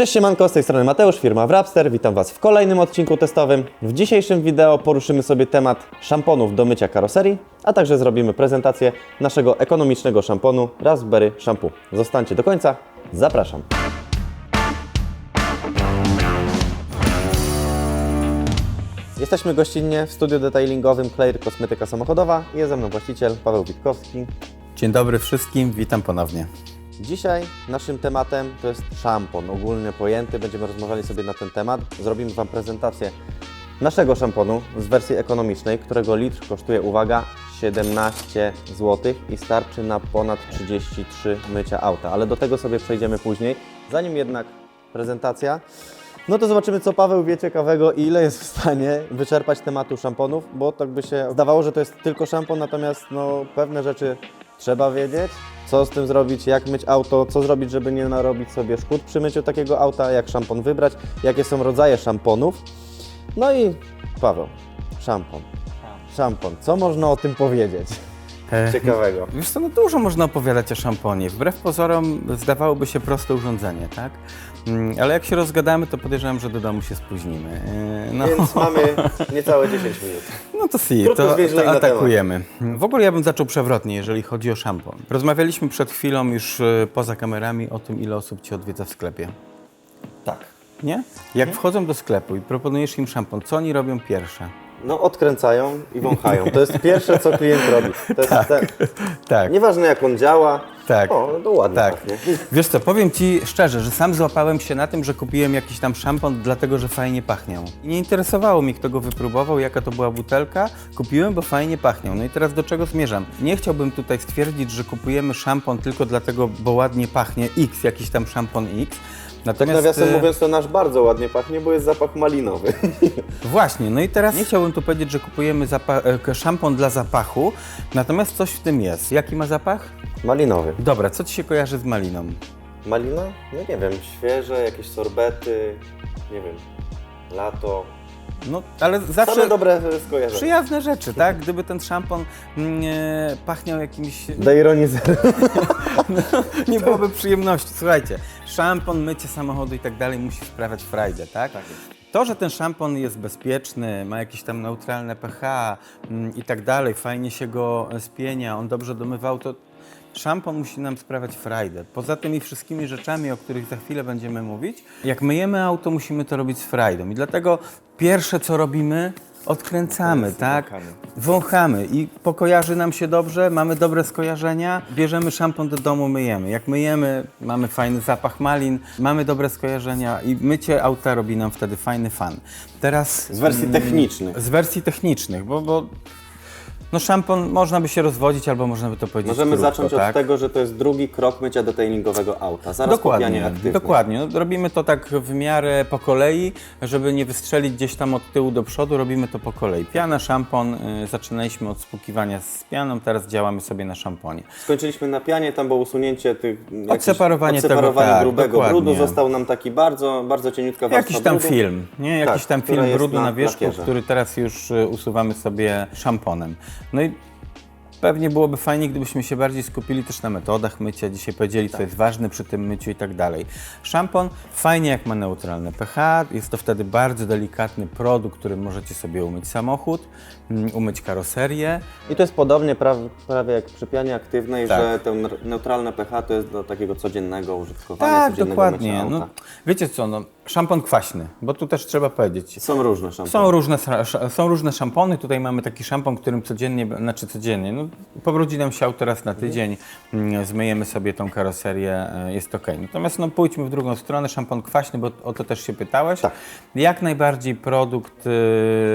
Cześć siemanko, z tej strony Mateusz, firma Wrapster. Witam Was w kolejnym odcinku testowym. W dzisiejszym wideo poruszymy sobie temat szamponów do mycia karoserii, a także zrobimy prezentację naszego ekonomicznego szamponu Raspberry Shampoo. Zostańcie do końca, zapraszam. Jesteśmy gościnnie w studiu detailingowym Claire Kosmetyka Samochodowa. Jest ze mną właściciel Paweł Witkowski. Dzień dobry wszystkim, witam ponownie. Dzisiaj naszym tematem to jest szampon, ogólnie pojęty. Będziemy rozmawiali sobie na ten temat. Zrobimy Wam prezentację naszego szamponu z wersji ekonomicznej, którego litr kosztuje, uwaga, 17 zł i starczy na ponad 33 mycia auta. Ale do tego sobie przejdziemy później. Zanim jednak prezentacja, no to zobaczymy, co Paweł wie ciekawego i ile jest w stanie wyczerpać tematu szamponów, bo tak by się zdawało, że to jest tylko szampon, natomiast no, pewne rzeczy trzeba wiedzieć, co z tym zrobić, jak myć auto, co zrobić, żeby nie narobić sobie szkód przy myciu takiego auta, jak szampon wybrać, jakie są rodzaje szamponów. No i Paweł, szampon. Szampon, co można o tym powiedzieć? E, Ciekawego. Wiesz co, no dużo można opowiadać o szamponie. Wbrew pozorom zdawałoby się proste urządzenie, tak? Mm, Ale jak się rozgadamy, to podejrzewam, że do domu się spóźnimy. E, No, Więc mamy niecałe 10 minut. no to si, to, to atakujemy. W ogóle ja bym zaczął przewrotnie, jeżeli chodzi o szampon. Rozmawialiśmy przed chwilą już e, poza kamerami o tym, ile osób Cię odwiedza w sklepie. Tak. Nie? Jak wchodzą do sklepu i proponujesz im szampon, co oni robią pierwsze? No odkręcają i wąchają. To jest pierwsze, co klient robi. To jest ten, Tak. nieważne jak on działa, Tak. o, no to ładnie Tak. pachnie. Wiesz co, powiem Ci szczerze, że sam złapałem się na tym, że kupiłem jakiś tam szampon, dlatego że fajnie pachniał. I nie interesowało mi, kto go wypróbował, jaka to była butelka. Kupiłem, bo fajnie pachniał. No i teraz do czego zmierzam? Nie chciałbym tutaj stwierdzić, że kupujemy szampon tylko dlatego, bo ładnie pachnie X, jakiś tam szampon X. Tak Natomiast nawiasem e, mówiąc, to nasz bardzo ładnie pachnie, bo jest zapach malinowy. Właśnie, no i teraz nie chciałbym tu powiedzieć, że kupujemy e, szampon dla zapachu, natomiast coś w tym jest. Jaki ma zapach? malinowy. Dobra, co Ci się kojarzy z maliną? Malina? No nie wiem, świeże, jakieś sorbety, nie wiem, lato. No, ale zawsze... Same dobre skojarzenia. Przyjazne rzeczy, tak? Gdyby ten szampon mm, e, pachniał jakimś... Do ironii zero. nie byłoby przyjemności. Słuchajcie, szampon, mycie samochodu i tak dalej musi sprawiać frajdę, tak? To, że ten szampon jest bezpieczny, ma jakieś tam neutralne pH mm, i tak dalej, fajnie się go spienia, on dobrze domywał, to szampon musi nam sprawiać frajdę. Poza tymi wszystkimi rzeczami, o których za chwilę będziemy mówić, jak myjemy auto, musimy to robić z frajdą. I dlatego pierwsze, co robimy, odkręcamy, tak? Wąchamy i pokojarzy nam się dobrze, mamy dobre skojarzenia, bierzemy szampon do domu, myjemy. Jak myjemy, mamy fajny zapach malin, mamy dobre skojarzenia i mycie auta robi nam wtedy fajny fan. Teraz Z wersji technicznych. z wersji technicznych, bo, bo no szampon można by się rozwodzić albo można by to powiedzieć Możemy krótko, zacząć tak? od tego, że to jest drugi krok mycia detailingowego auta. Zaraz Dokładnie, aktywne. dokładnie. No, robimy to tak w miarę po kolei, żeby nie wystrzelić gdzieś tam od tyłu do przodu, robimy to po kolei. Piana, szampon, y, zaczynaliśmy od spłukiwania z pianą, teraz działamy sobie na szamponie. Skończyliśmy na pianie, tam było usunięcie tych... jakichś- Odseparowanie odseparowanie tego, tak, grubego dokładnie. brudu. Został nam taki bardzo, bardzo cieniutka warstwa Jakiś tam brudu. film, nie? Jakiś Tak, tam film brudu na na, wierzchu, lakierze. który teraz już y, usuwamy sobie szamponem. No i pewnie byłoby fajnie, gdybyśmy się bardziej skupili też na metodach mycia, dzisiaj powiedzieli, Tak. co jest ważne przy tym myciu i tak dalej. Szampon fajnie jak ma neutralne pH, jest to wtedy bardzo delikatny produkt, którym możecie sobie umyć samochód, mm, umyć karoserię. I to jest podobnie pra- prawie jak przy pianie aktywnej, Tak. że to ne- neutralne pH to jest do takiego codziennego użytkowania, Tak, codziennego dokładnie. No, wiecie co, no, szampon kwaśny, bo tu też trzeba powiedzieć. Są różne szampony. Są różne, są różne szampony. Tutaj mamy taki szampon, którym codziennie, znaczy codziennie, no, pobrudzi nam się auto raz na tydzień, mm, zmyjemy sobie tą karoserię, e, jest ok. Natomiast no, pójdźmy w drugą stronę, szampon kwaśny, bo o to też się pytałeś. Tak. Jak najbardziej produkt e,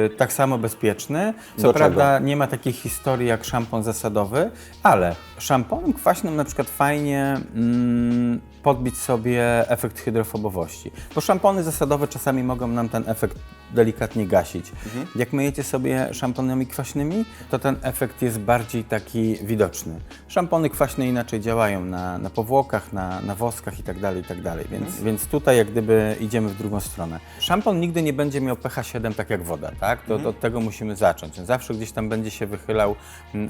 tak samo bezpieczny. Co Do prawda nie ma takiej historii jak szampon zasadowy, ale szamponem kwaśnym na przykład fajnie mm, podbić sobie efekt hydrofobowości. Bo szampony zasadowe czasami mogą nam ten efekt delikatnie gasić. Jak myjecie sobie szamponami kwaśnymi, to ten efekt jest bardziej taki widoczny. Szampony kwaśne inaczej działają na, na powłokach, na, na woskach itd., itd. Więc, więc tutaj jak gdyby idziemy w drugą stronę. Szampon nigdy nie będzie miał pH 7 tak jak woda, tak? To, to od tego musimy zacząć. On zawsze gdzieś tam będzie się wychylał.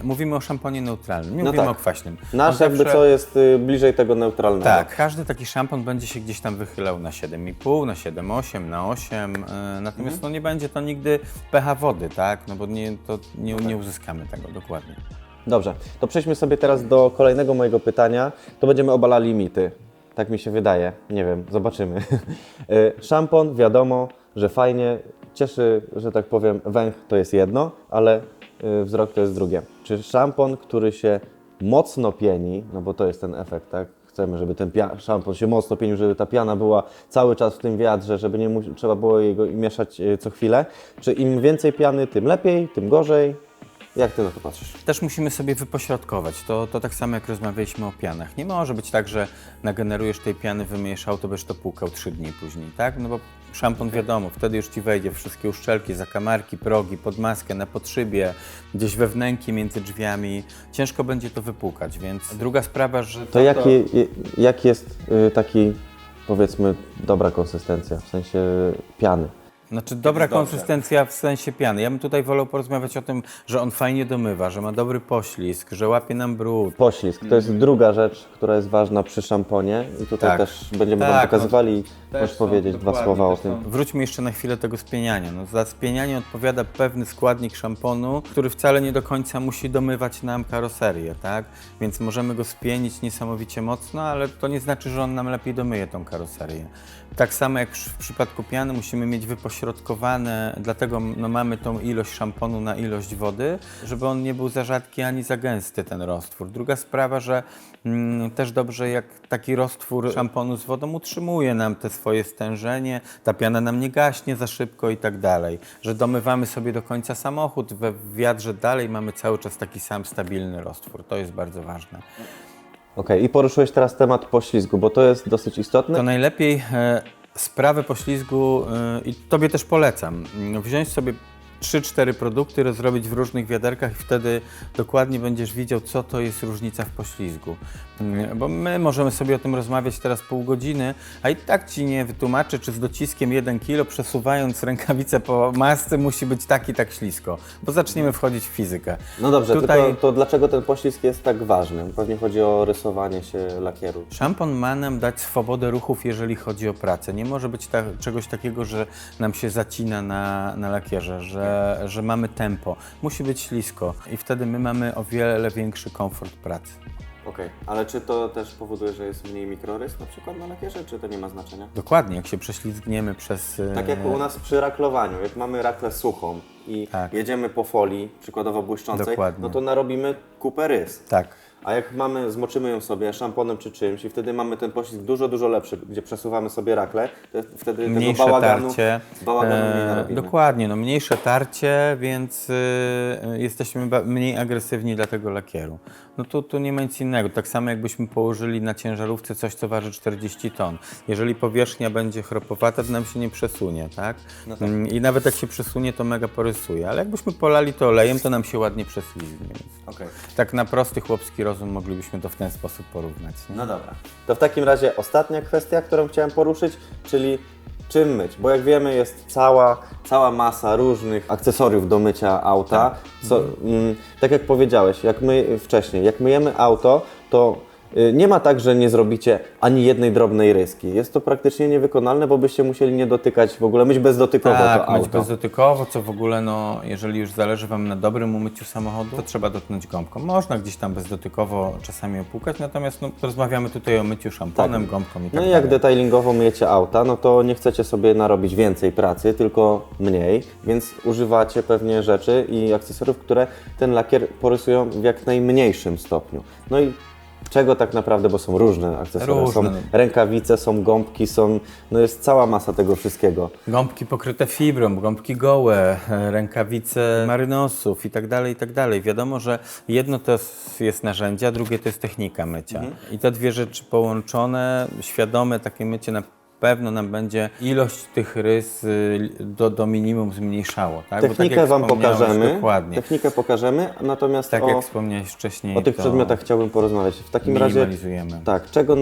Mówimy o szamponie neutralnym, nie No mówimy tak. o kwaśnym. Nasz On jakby zawsze- co jest y, bliżej tego neutralnego. tak, każdy taki szampon będzie się gdzieś tam wychylał na 7,5, na 7,8, na 8, y, natomiast no, nie będzie to nigdy pH wody, tak? No bo nie, to nie, nie uzyskamy tego dokładnie. Dobrze, to przejdźmy sobie teraz do kolejnego mojego pytania. To będziemy obalali mity. Tak mi się wydaje. Nie wiem, zobaczymy. Y, Szampon, wiadomo, że fajnie. Cieszy, że tak powiem, węch to jest jedno, ale y, wzrok to jest drugie. Czy szampon, który się mocno pieni, no bo to jest ten efekt, tak? Chcemy, żeby ten szampon się mocno pienił, żeby ta piana była cały czas w tym wiadrze, żeby nie trzeba było jego mieszać y, co chwilę. Czy im więcej piany, tym lepiej, tym gorzej? Jak Ty na to patrzysz? Też musimy sobie wypośrodkować. To, to tak samo jak rozmawialiśmy o pianach. Nie może być tak, że nagenerujesz tej piany, wymyjesz auto, będziesz to płukał trzy dni później, tak? No bo szampon wiadomo, wtedy już Ci wejdzie wszystkie uszczelki, zakamarki, progi, pod maskę, na podszybie, gdzieś we wnęki między drzwiami. Ciężko będzie to wypłukać, więc druga sprawa, że... To jaki, jak jest y, taki, powiedzmy, dobra konsystencja, w sensie piany? Znaczy dobra konsystencja w sensie piany. Ja bym tutaj wolał porozmawiać o tym, że on fajnie domywa, że ma dobry poślizg, że łapie nam brud. Poślizg, to jest druga rzecz, która jest ważna przy szamponie i tutaj Tak. też będziemy Wam Tak, pokazywali, też możesz są, powiedzieć dwa dokładnie, słowa o też tym. są. Wróćmy jeszcze na chwilę tego spieniania. No, za spienianie odpowiada pewny składnik szamponu, który wcale nie do końca musi domywać nam karoserię, tak? Więc możemy go spienić niesamowicie mocno, ale to nie znaczy, że on nam lepiej domyje tą karoserię. Tak samo jak w przypadku piany musimy mieć wypośrodkowane, dlatego no, mamy tą ilość szamponu na ilość wody, żeby on nie był za rzadki ani za gęsty ten roztwór. Druga sprawa, że mm, też dobrze jak taki roztwór szamponu z wodą utrzymuje nam te swoje stężenie, ta piana nam nie gaśnie za szybko i tak dalej, że domywamy sobie do końca samochód, we wiadrze dalej mamy cały czas taki sam stabilny roztwór. To jest bardzo ważne. Okej, i poruszyłeś teraz temat poślizgu, bo to jest dosyć istotne. To najlepiej e, sprawę poślizgu e, i Tobie też polecam. Wziąć sobie 3-4 produkty, rozrobić w różnych wiaderkach i wtedy dokładnie będziesz widział, co to jest różnica w poślizgu. Mm, Bo my możemy sobie o tym rozmawiać teraz pół godziny, a i tak Ci nie wytłumaczę, czy z dociskiem 1 kg przesuwając rękawicę po masce musi być tak i tak ślisko, bo zaczniemy wchodzić w fizykę. No dobrze, Tutaj- tylko to dlaczego ten poślizg jest tak ważny? Pewnie chodzi o rysowanie się lakieru. Szampon ma nam dać swobodę ruchów, jeżeli chodzi o pracę. Nie może być ta, czegoś takiego, że nam się zacina na, na lakierze, że, że mamy tempo. Musi być ślisko i wtedy my mamy o wiele większy komfort pracy. Okej, ale czy to też powoduje, że jest mniej mikrorys na przykład na lakierze, czy to nie ma znaczenia? Dokładnie, jak się prześlizgniemy przez... e, Tak jak u nas przy raklowaniu, jak mamy raklę suchą i Tak. jedziemy po folii, przykładowo błyszczącej, Dokładnie. no to narobimy kupę rys. Tak. A jak mamy, zmoczymy ją sobie szamponem czy czymś i wtedy mamy ten poślizg dużo, dużo lepszy, gdzie przesuwamy sobie raklę, to wtedy Mniejsze tego bałaganu, tarcie. bałaganu e, dokładnie, no mniejsze tarcie, więc y, jesteśmy mniej agresywni dla tego lakieru. No tu, tu nie ma nic innego. Tak samo jakbyśmy położyli na ciężarówce coś, co waży 40 ton. Jeżeli powierzchnia będzie chropowata, to nam się nie przesunie, tak? Mm, I nawet jak się przesunie, to mega porysuje. Ale jakbyśmy polali to olejem, to nam się ładnie. Więc Okej. Tak na prosty chłopski rozum moglibyśmy to w ten sposób porównać. Nie? No dobra. To w takim razie ostatnia kwestia, którą chciałem poruszyć, czyli czym myć? Bo jak wiemy jest cała, cała masa różnych akcesoriów do mycia auta. Co, mm, tak jak powiedziałeś, jak my wcześniej, jak myjemy auto, to nie ma tak, że nie zrobicie ani jednej drobnej ryski. Jest to praktycznie niewykonalne, bo byście musieli nie dotykać w ogóle, myć bezdotykowo Tak, to myć auto. bezdotykowo, co w ogóle, no, jeżeli już zależy Wam na dobrym umyciu samochodu, to trzeba dotknąć gąbką. Można gdzieś tam bezdotykowo czasami opłukać, natomiast no, rozmawiamy tutaj o myciu szamponem, gąbką i tak No i dalej. jak detailingowo myjecie auta, no to nie chcecie sobie narobić więcej pracy, tylko mniej, więc używacie pewnie rzeczy i akcesoriów, które ten lakier porysują w jak najmniejszym stopniu. No i czego tak naprawdę, bo są różne akcesoria. Różne. Są rękawice, są gąbki, są, no jest cała masa tego wszystkiego. Gąbki pokryte fibrą, gąbki gołe, e, rękawice marynosów i tak dalej, i tak dalej. Wiadomo, że jedno to jest- jest narzędzie, a drugie to jest technika mycia. Mhm. I te dwie rzeczy połączone, świadome takie mycie na pewno nam będzie ilość tych rys y, do, do minimum zmniejszało. Tak? Tak Technikę jak Wam pokażemy, Dokładnie. technikę pokażemy, natomiast Tak o, jak wspomniałeś wcześniej, o tych przedmiotach chciałbym porozmawiać. W takim razie. Tak, czego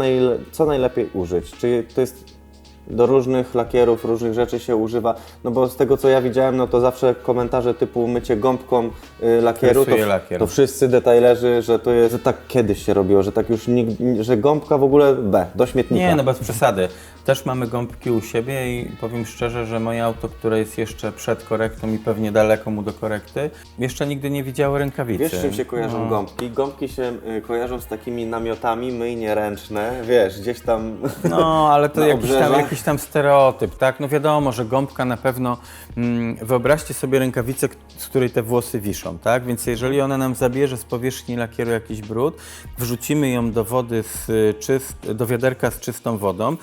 co najlepiej użyć? Czy to jest do różnych lakierów, różnych rzeczy się używa. No bo z tego co ja widziałem, no to zawsze komentarze typu mycie gąbką y, lakieru, to, Rysuje lakier. to wszyscy detailerzy, że to jest, że tak kiedyś się robiło, że tak już nikt, że gąbka w ogóle B, do śmietnika. Nie, no bez przesady. Też mamy gąbki u siebie i powiem szczerze, że moje auto, które jest jeszcze przed korektą i pewnie daleko mu do korekty, jeszcze nigdy nie widziało rękawicy. Wiesz, z czym się kojarzą No. gąbki? Gąbki się y, kojarzą z takimi namiotami myjnie ręczne, wiesz, gdzieś tam... No, ale to Na jakiś tam, obrzeżach. Jakiś tam stereotyp, tak? No wiadomo, że gąbka na pewno. Mm, wyobraźcie sobie rękawicę, z której te włosy wiszą, tak? Więc jeżeli ona nam zabierze z powierzchni lakieru jakiś brud, wrzucimy ją do wody z y, czyst, do wiaderka z czystą wodą,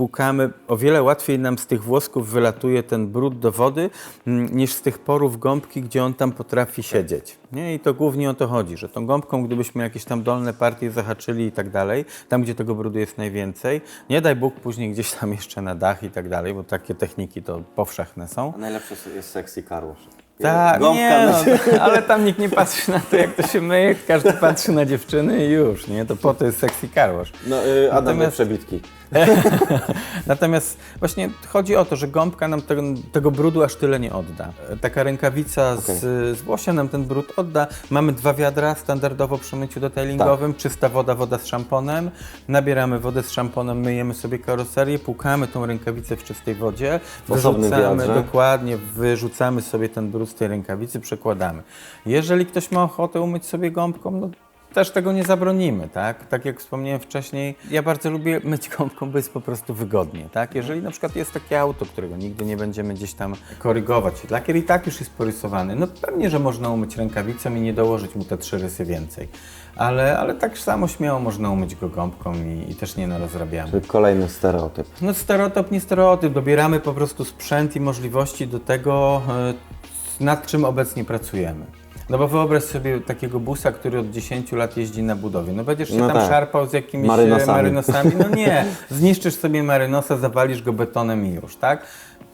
wypłukamy, o wiele łatwiej nam z tych włosków wylatuje ten brud do wody, mm, niż z tych porów gąbki, gdzie on tam potrafi siedzieć. Nie? I to głównie o to chodzi, że tą gąbką, gdybyśmy jakieś tam dolne partie zahaczyli i tak dalej, tam gdzie tego brudu jest najwięcej, nie daj Bóg później gdzieś tam jeszcze na dach i tak dalej, bo takie techniki to powszechne są. A najlepsze jest sexy wash. Tak, nie, no, ale tam nikt nie patrzy na to, jak to się myje, każdy patrzy na dziewczyny i już, nie? To po to jest sexy wash. No, y, Adam Natomiast- przebitki. Natomiast właśnie chodzi o to, że gąbka nam tego, tego brudu aż tyle nie odda. Taka rękawica z, z włosia nam ten brud odda. Mamy dwa wiadra standardowo przy myciu detailingowym, Tak. czysta woda, woda z szamponem. Nabieramy wodę z szamponem, myjemy sobie karoserię, płukamy tą rękawicę w czystej wodzie, wyrzucamy, dokładnie, wyrzucamy sobie ten brud z tej rękawicy, przekładamy. Jeżeli ktoś ma ochotę umyć sobie gąbką, no też tego nie zabronimy, tak? Tak jak wspomniałem wcześniej, ja bardzo lubię myć gąbką, bo jest po prostu wygodnie, tak? Jeżeli na przykład jest takie auto, którego nigdy nie będziemy gdzieś tam korygować, lakier i tak już jest porysowany, no pewnie, że można umyć rękawicą i nie dołożyć mu te trzy rysy więcej. Ale, ale tak samo śmiało można umyć go gąbką i, i też nie narozrabiamy. Czyli kolejny stereotyp. No stereotyp, nie stereotyp. Dobieramy po prostu sprzęt i możliwości do tego, e, nad czym obecnie pracujemy. No bo wyobraź sobie takiego busa, który od 10 lat jeździ na budowie. No będziesz się No tam tak. szarpał z jakimiś Marynosami. marynosami. marynosami. No nie, zniszczysz sobie marynosa, zawalisz go betonem i już, tak?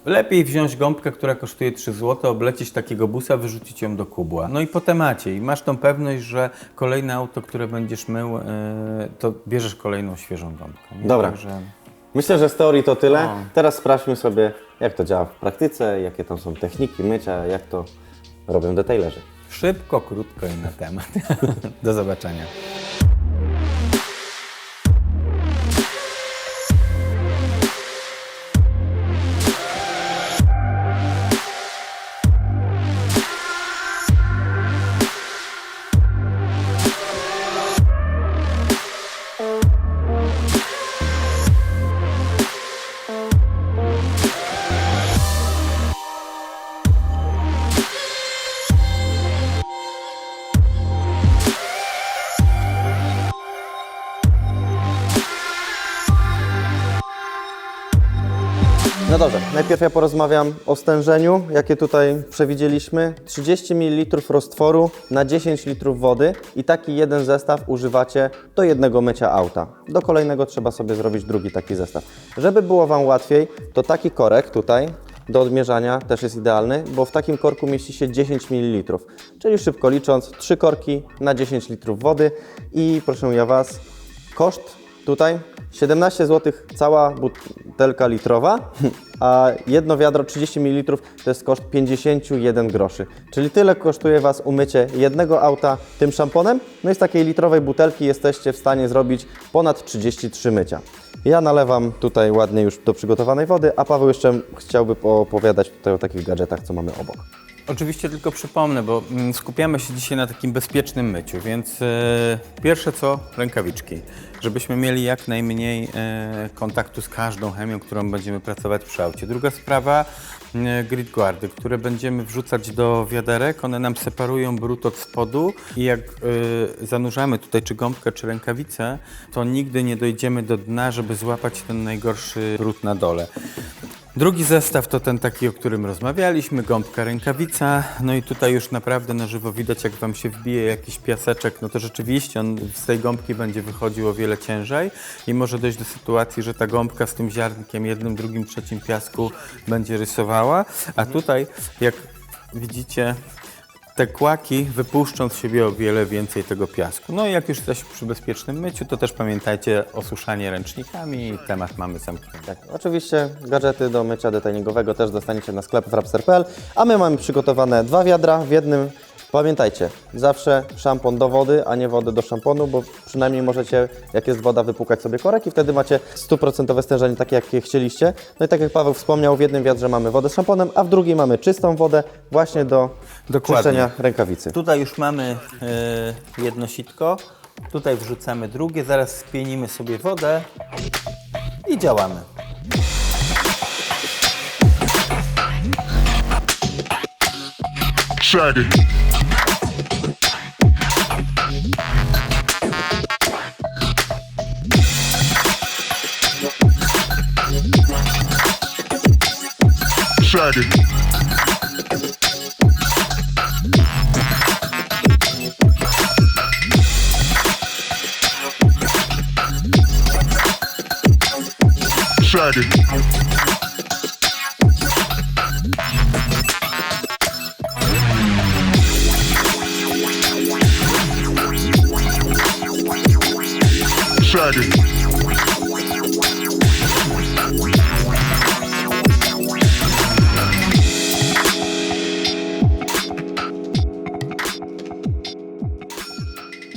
Lepiej wziąć gąbkę, która kosztuje 3 zł, oblecieć takiego busa, wyrzucić ją do kubła. No i po temacie. I masz tą pewność, że kolejne auto, które będziesz mył, e, to bierzesz kolejną świeżą gąbkę. nie? Dobra. Także... Myślę, że z teorii to tyle. No. Teraz sprawdźmy sobie, jak to działa w praktyce, jakie tam są techniki mycia, jak to robią detailerzy. Szybko, krótko i na temat. Do zobaczenia. Najpierw ja porozmawiam o stężeniu, jakie tutaj przewidzieliśmy. 30 ml roztworu na 10 litrów wody i taki jeden zestaw używacie do jednego mycia auta. Do kolejnego trzeba sobie zrobić drugi taki zestaw. Żeby było Wam łatwiej, to taki korek tutaj do odmierzania też jest idealny, bo w takim korku mieści się 10 ml. Czyli szybko licząc, 3 korki na 10 litrów wody i proszę ja Was, koszt Tutaj 17 zł cała butelka litrowa, a jedno wiadro 30 ml to jest koszt 51 groszy. Czyli tyle kosztuje Was umycie jednego auta tym szamponem. No i z takiej litrowej butelki jesteście w stanie zrobić ponad 33 mycia. Ja nalewam tutaj ładnie już do przygotowanej wody, a Paweł jeszcze chciałby opowiadać tutaj o takich gadżetach, co mamy obok. Oczywiście tylko przypomnę, bo mm, skupiamy się dzisiaj na takim bezpiecznym myciu, więc e, pierwsze co rękawiczki, żebyśmy mieli jak najmniej e, kontaktu z każdą chemią, którą będziemy pracować przy aucie. Druga sprawa, e, grid guardy, które będziemy wrzucać do wiaderek, one nam separują brud od spodu i jak e, zanurzamy tutaj czy gąbkę, czy rękawicę, to nigdy nie dojdziemy do dna, żeby złapać ten najgorszy brud na dole. Drugi zestaw to ten taki, o którym rozmawialiśmy, gąbka, rękawica. No i tutaj już naprawdę na żywo widać, jak Wam się wbije jakiś piaseczek, no to rzeczywiście on z tej gąbki będzie wychodził o wiele ciężej i może dojść do sytuacji, że ta gąbka z tym ziarnkiem, jednym, drugim, trzecim piasku będzie rysowała. A tutaj, jak widzicie, te kłaki wypuszczą z siebie o wiele więcej tego piasku. No i jak już jesteśmy przy bezpiecznym myciu, to też pamiętajcie osuszanie ręcznikami i temat mamy zamknięty. Tak, oczywiście gadżety do mycia detailingowego też dostaniecie na sklep frapster.pl, a my mamy przygotowane dwa wiadra w jednym. Pamiętajcie, zawsze szampon do wody, a nie wody do szamponu, bo przynajmniej możecie, jak jest woda, wypłukać sobie korek i wtedy macie stuprocentowe stężenie takie, jakie chcieliście. No i tak jak Paweł wspomniał, w jednym wiadrze mamy wodę z szamponem, a w drugim mamy czystą wodę właśnie do Dokładnie. czyszczenia rękawicy. Tutaj już mamy e, jedno sitko, tutaj wrzucamy drugie, zaraz spienimy sobie wodę i działamy. Check body. Shaggy. Shaggy.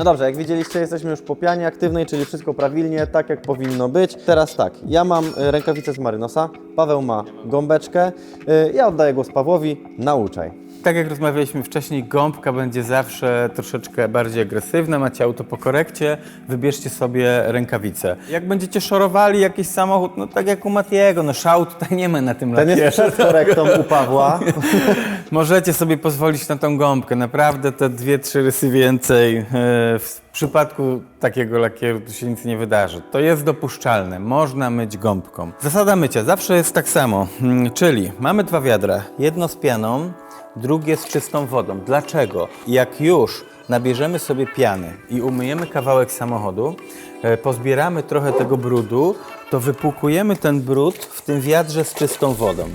Dobrze, jak widzieliście, jesteśmy już po pianie aktywnej, czyli wszystko prawilnie, tak jak powinno być. Teraz tak, ja mam y, rękawicę z Marynosa, Paweł ma gąbeczkę, y, ja oddaję głos Pawłowi, nauczaj. Tak jak rozmawialiśmy wcześniej, gąbka będzie zawsze troszeczkę bardziej agresywna, macie auto po korekcie, wybierzcie sobie rękawice. Jak będziecie szorowali jakiś samochód, no tak jak u Matiego, no szału tutaj nie ma na tym Ten jest lakierze. przed korektą u Pawła. Możecie sobie pozwolić na tą gąbkę. Naprawdę te dwie, trzy rysy więcej. e, W przypadku takiego lakieru tu się nic nie wydarzy. To jest dopuszczalne. Można myć gąbką. Zasada mycia zawsze jest tak samo. Mm, Czyli mamy dwa wiadra. Jedno z pianą, drugie z czystą wodą. Dlaczego? Jak już nabierzemy sobie piany i umyjemy kawałek samochodu, e, pozbieramy trochę tego brudu, to wypłukujemy ten brud w tym wiadrze z czystą wodą.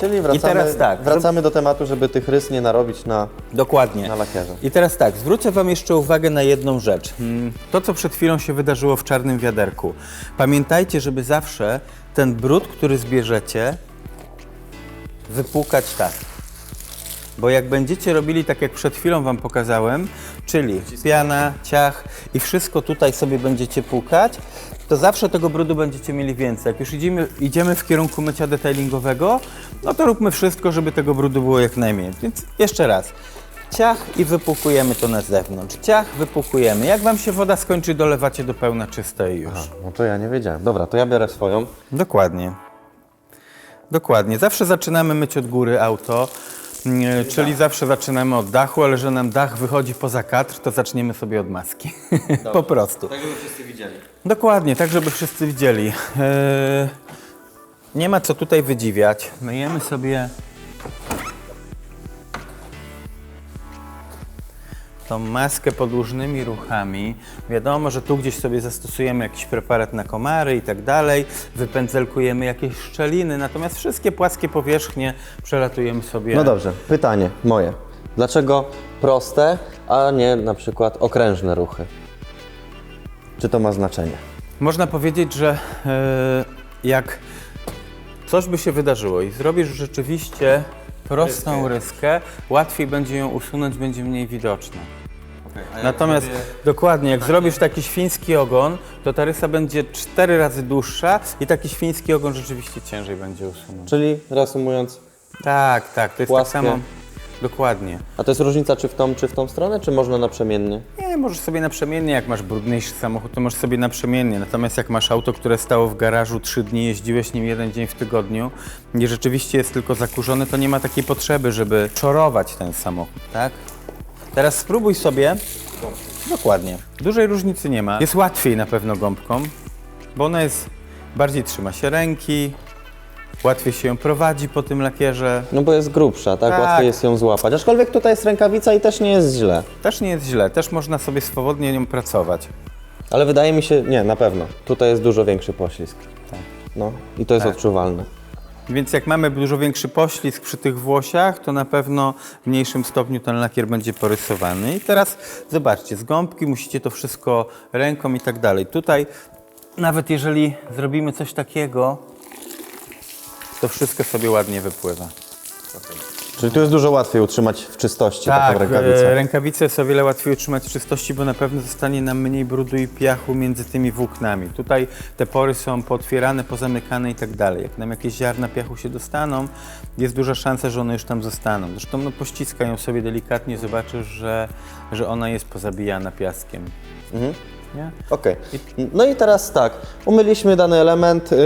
Czyli wracamy, teraz tak, wracamy do tematu, żeby tych rys nie narobić na... Dokładnie. Na lakierze. I teraz tak, zwrócę Wam jeszcze uwagę na jedną rzecz. Mm, To, co przed chwilą się wydarzyło w czarnym wiaderku. Pamiętajcie, żeby zawsze ten brud, który zbierzecie, wypłukać tak. Bo jak będziecie robili tak, jak przed chwilą Wam pokazałem, czyli piana, ciach i wszystko tutaj sobie będziecie płukać, to zawsze tego brudu będziecie mieli więcej. Jak już idziemy, idziemy w kierunku mycia detailingowego, no to róbmy wszystko, żeby tego brudu było jak najmniej. Więc jeszcze raz. Ciach i wypłukujemy to na zewnątrz. Ciach, wypłukujemy. Jak Wam się woda skończy, dolewacie do pełna czyste i już. No to ja nie wiedziałem. Dobra, to ja biorę swoją. Dokładnie. Dokładnie. Zawsze zaczynamy myć od góry auto, mm, czyli zawsze zaczynamy od dachu, ale że nam dach wychodzi poza kadr, to zaczniemy sobie od maski. po prostu. Tak, żeby wszyscy widzieli. Dokładnie, tak żeby wszyscy widzieli. Eee, nie ma co tutaj wydziwiać. Myjemy sobie tą maskę podłużnymi ruchami. Wiadomo, że tu gdzieś sobie zastosujemy jakiś preparat na komary i tak dalej, wypędzelkujemy jakieś szczeliny, natomiast wszystkie płaskie powierzchnie przelatujemy sobie. No dobrze, pytanie moje. Dlaczego proste, a nie na przykład okrężne ruchy? Czy to ma znaczenie? Można powiedzieć, że e, jak coś by się wydarzyło i zrobisz rzeczywiście prostą ryskę, łatwiej będzie ją usunąć, będzie mniej widoczna. Natomiast dokładnie, jak zrobisz taki świński ogon, to ta rysa będzie cztery razy dłuższa i taki świński ogon rzeczywiście ciężej będzie usunąć. Czyli reasumując, Tak, tak, to jest Płaskie. tak samo. Dokładnie. a to jest różnica czy w tą, czy w tą stronę, czy można naprzemiennie? Nie, możesz sobie naprzemiennie, jak masz brudniejszy samochód, to możesz sobie naprzemiennie. Natomiast jak masz auto, które stało w garażu trzy dni, jeździłeś nim jeden dzień w tygodniu i rzeczywiście jest tylko zakurzone, to nie ma takiej potrzeby, żeby czorować ten samochód, tak? Teraz spróbuj sobie. Dokładnie. Dużej różnicy nie ma. Jest łatwiej na pewno gąbką, bo ona jest, bardziej trzyma się ręki, łatwiej się ją prowadzi po tym lakierze. No bo jest grubsza, tak? Tak. Łatwiej jest ją złapać. Aczkolwiek tutaj jest rękawica i też nie jest źle. Też nie jest źle, też można sobie swobodnie nią pracować. Ale wydaje mi się, nie, na pewno. Tutaj jest dużo większy poślizg. Tak. No i to jest Tak. odczuwalne. Więc jak mamy dużo większy poślizg przy tych włosiach, to na pewno w mniejszym stopniu ten lakier będzie porysowany. I teraz zobaczcie, z gąbki musicie to wszystko ręką i tak dalej. Tutaj nawet jeżeli zrobimy coś takiego, to wszystko sobie ładnie wypływa. Czyli tu jest dużo łatwiej utrzymać w czystości taką Tak, rękawicę. e, rękawice jest o wiele łatwiej utrzymać w czystości, bo na pewno zostanie nam mniej brudu i piachu między tymi włóknami. Tutaj te pory są pootwierane, pozamykane i tak dalej. Jak nam jakieś ziarna piachu się dostaną, jest duża szansa, że one już tam zostaną. Zresztą no, pościskaj ją sobie delikatnie, zobaczysz, że, że ona jest pozabijana piaskiem. Nie? Okej. No i teraz tak, umyliśmy dany element, y,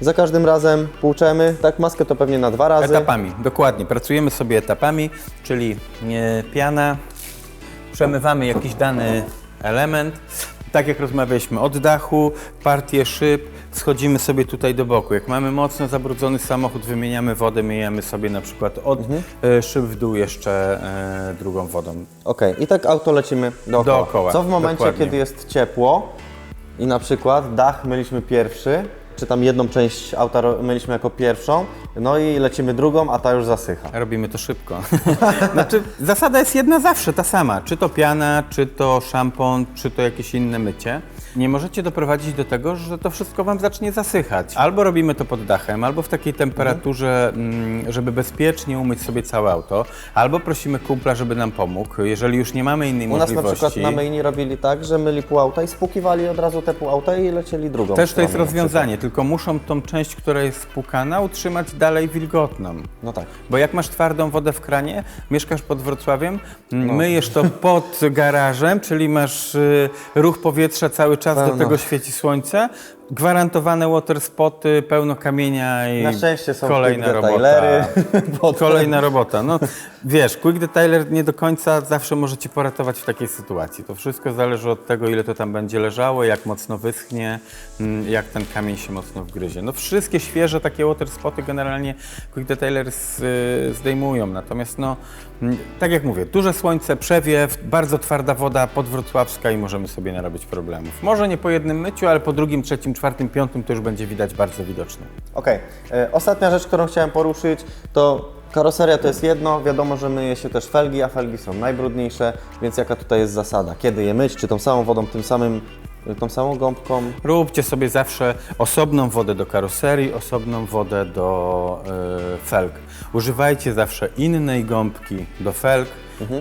za każdym razem płuczemy, tak, maskę to pewnie na dwa razy. Etapami, dokładnie. Pracujemy sobie etapami, czyli e, piana, przemywamy jakiś dany element. Tak jak rozmawialiśmy, od dachu, partię szyb, schodzimy sobie tutaj do boku. Jak mamy mocno zabrudzony samochód, wymieniamy wodę, myjemy sobie na przykład od e, szyb w dół jeszcze e, drugą wodą. Okej, i tak auto lecimy dookoła. Dookoła, Co w momencie, dokładnie. kiedy jest ciepło i na przykład dach myliśmy pierwszy, czy tam jedną część auta ro- myliśmy jako pierwszą, no i lecimy drugą, a ta już zasycha. Robimy to szybko. znaczy, zasada jest jedna zawsze, ta sama. Czy to piana, czy to szampon, czy to jakieś inne mycie. Nie możecie doprowadzić do tego, że to wszystko Wam zacznie zasychać. Albo robimy to pod dachem, albo w takiej temperaturze, mm, żeby bezpiecznie umyć sobie całe auto, albo prosimy kumpla, żeby nam pomógł. Jeżeli już nie mamy innej U nas na możliwości. przykład na myjni robili tak, że myli pół auta i spłukiwali od razu te pół auta i lecieli drugą Też to jest rozwiązanie, tylko muszą tą część, która jest spłukana, utrzymać dalej wilgotną. No tak. Bo jak masz twardą wodę w kranie, mieszkasz pod Wrocławiem, No. myjesz to pod garażem, czyli masz y, ruch powietrza cały czas, do Pełno. tego świeci słońce, gwarantowane water spoty, pełno kamienia i Na szczęście są kolejna quick robota. detailery. Potem- Kolejna robota. No, wiesz, quick detailer nie do końca zawsze może Ci poratować w takiej sytuacji. To wszystko zależy od tego, ile to tam będzie leżało, jak mocno wyschnie, mm, jak ten kamień się mocno wgryzie. No wszystkie świeże takie water spoty generalnie quick detailer s- y, zdejmują. Natomiast no, mm, tak jak mówię, duże słońce, przewiew, bardzo twarda woda podwrocławska i możemy sobie narobić problemów. Może nie po jednym myciu, ale po drugim, trzecim, czwartym, piątym to już będzie widać bardzo widoczne. Okej. E, Ostatnia rzecz, którą chciałem poruszyć, to karoseria to jest jedno. Wiadomo, że myje się też felgi, a felgi są najbrudniejsze, więc jaka tutaj jest zasada? Kiedy je myć? Czy tą samą wodą, tym samym, tą samą gąbką? Róbcie sobie zawsze osobną wodę do karoserii, osobną wodę do y, felg. Używajcie zawsze innej gąbki do felg,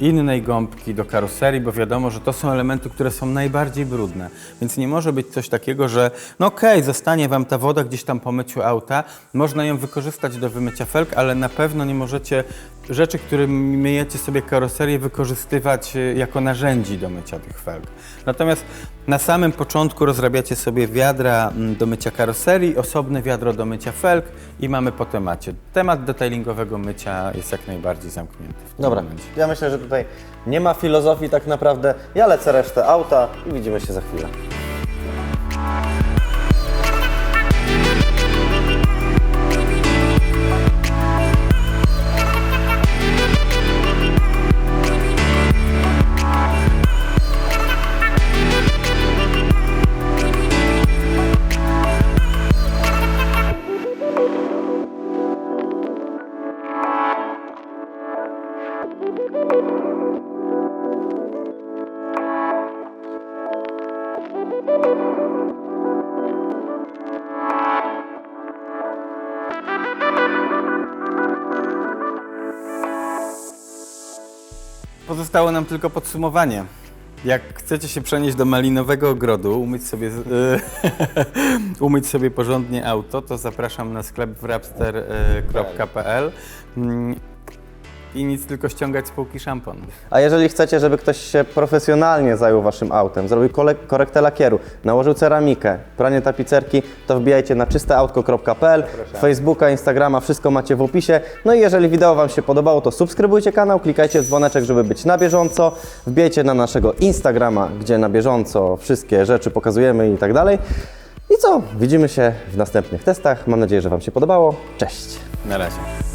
innej gąbki do karoserii, bo wiadomo, że to są elementy, które są najbardziej brudne. Więc nie może być coś takiego, że no okej, zostanie Wam ta woda gdzieś tam po myciu auta, można ją wykorzystać do wymycia felg, ale na pewno nie możecie rzeczy, którymi myjecie sobie karoserię, wykorzystywać y, jako narzędzi do mycia tych felg. Natomiast na samym początku rozrabiacie sobie wiadra mm, do mycia karoserii, osobne wiadro do mycia felg i mamy po temacie. Temat detailingowego mycia jest jak najbardziej zamknięty. W tym Dobra, momencie. ja myślę, że tutaj nie ma filozofii tak naprawdę. Ja lecę resztę auta i widzimy się za chwilę. Pozostało nam tylko podsumowanie. Jak chcecie się przenieść do malinowego ogrodu, umyć sobie, y, umyć sobie porządnie auto, to zapraszam na sklep wrapster.pl mm, i nic, tylko ściągać z półki szampon. A jeżeli chcecie, żeby ktoś się profesjonalnie zajął Waszym autem, zrobił kole- korektę lakieru, nałożył ceramikę, pranie tapicerki, to wbijajcie na czysteautko.pl, Facebooka, Instagrama, wszystko macie w opisie. No i jeżeli wideo Wam się podobało, to subskrybujcie kanał, klikajcie w dzwoneczek, żeby być na bieżąco, wbijajcie na naszego Instagrama, gdzie na bieżąco wszystkie rzeczy pokazujemy i tak dalej. I co? Widzimy się w następnych testach. Mam nadzieję, że Wam się podobało. Cześć! Na razie.